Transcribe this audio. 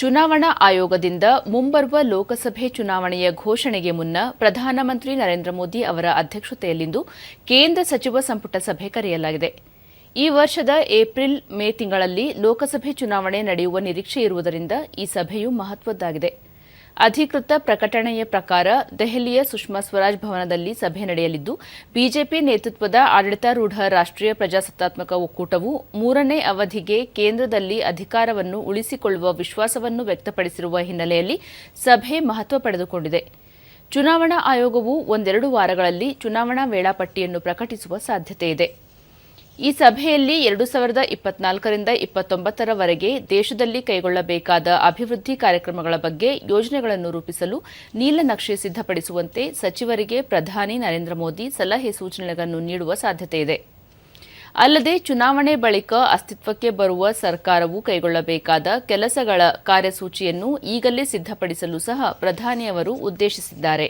ಚುನಾವಣಾ ಆಯೋಗದಿಂದ ಮುಂಬರುವ ಲೋಕಸಭೆ ಚುನಾವಣೆಯ ಘೋಷಣೆಗೆ ಮುನ್ನ ಪ್ರಧಾನಮಂತ್ರಿ ನರೇಂದ್ರ ಮೋದಿ ಅವರ ಅಧ್ಯಕ್ಷತೆಯಲ್ಲಿಂದು ಕೇಂದ್ರ ಸಚಿವ ಸಂಪುಟ ಸಭೆ ಕರೆಯಲಾಗಿದೆ. ಈ ವರ್ಷದ ಏಪ್ರಿಲ್ ಮೇ ತಿಂಗಳಲ್ಲಿ ಲೋಕಸಭೆ ಚುನಾವಣೆ ನಡೆಯುವ ನಿರೀಕ್ಷೆ ಇರುವುದರಿಂದ ಈ ಸಭೆಯು ಮಹತ್ವದ್ದಾಗಿದೆ. ಅಧಿಕೃತ ಪ್ರಕಟಣೆಯ ಪ್ರಕಾರ ದೆಹಲಿಯ ಸುಷ್ಮಾ ಸ್ವರಾಜ್ ಭವನದಲ್ಲಿ ಸಭೆ ನಡೆಯಲಿದ್ದು, ಬಿಜೆಪಿ ನೇತೃತ್ವದ ಆಡಳಿತಾರೂಢ ರಾಷ್ಟ್ರೀಯ ಪ್ರಜಾಸತ್ತಾತ್ಮಕ ಒಕ್ಕೂಟವು ಮೂರನೇ ಅವಧಿಗೆ ಕೇಂದ್ರದಲ್ಲಿ ಅಧಿಕಾರವನ್ನು ಉಳಿಸಿಕೊಳ್ಳುವ ವಿಶ್ವಾಸವನ್ನು ವ್ಯಕ್ತಪಡಿಸಿರುವ ಹಿನ್ನೆಲೆಯಲ್ಲಿ ಸಭೆ ಮಹತ್ವ ಪಡೆದುಕೊಂಡಿದೆ. ಚುನಾವಣಾ ಆಯೋಗವು ಒಂದೆರಡು ವಾರಗಳಲ್ಲಿ ಚುನಾವಣಾ ವೇಳಾಪಟ್ಟಿಯನ್ನು ಪ್ರಕಟಿಸುವ ಸಾಧ್ಯತೆಯಿದೆ ಈ ಸಭೆಯಲ್ಲಿ ಎರಡು ಸಾವಿರದ ಇಪ್ಪತ್ನಾಲ್ಕರಿಂದ ಇಪ್ಪತ್ತೊಂಬತ್ತರವರೆಗೆ ದೇಶದಲ್ಲಿ ಕೈಗೊಳ್ಳಬೇಕಾದ ಅಭಿವೃದ್ಧಿ ಕಾರ್ಯಕ್ರಮಗಳ ಬಗ್ಗೆ ಯೋಜನೆಗಳನ್ನು ರೂಪಿಸಲು ನೀಲನಕ್ಷೆ ಸಿದ್ಧಪಡಿಸುವಂತೆ ಸಚಿವರಿಗೆ ಪ್ರಧಾನಿ ನರೇಂದ್ರ ಮೋದಿ ಸಲಹೆ ಸೂಚನೆಗಳನ್ನು ನೀಡುವ ಸಾಧ್ಯತೆ ಇದೆ ಅಲ್ಲದೆ ಚುನಾವಣೆ ಬಳಿಕ ಅಸ್ತಿತ್ವಕ್ಕೆ ಬರುವ ಸರ್ಕಾರವು ಕೈಗೊಳ್ಳಬೇಕಾದ ಕೆಲಸಗಳ ಕಾರ್ಯಸೂಚಿಯನ್ನು ಈಗಲೇ ಸಿದ್ಧಪಡಿಸಲು ಸಹ ಪ್ರಧಾನಿಯವರು ಉದ್ದೇಶಿಸಿದ್ದಾರೆ.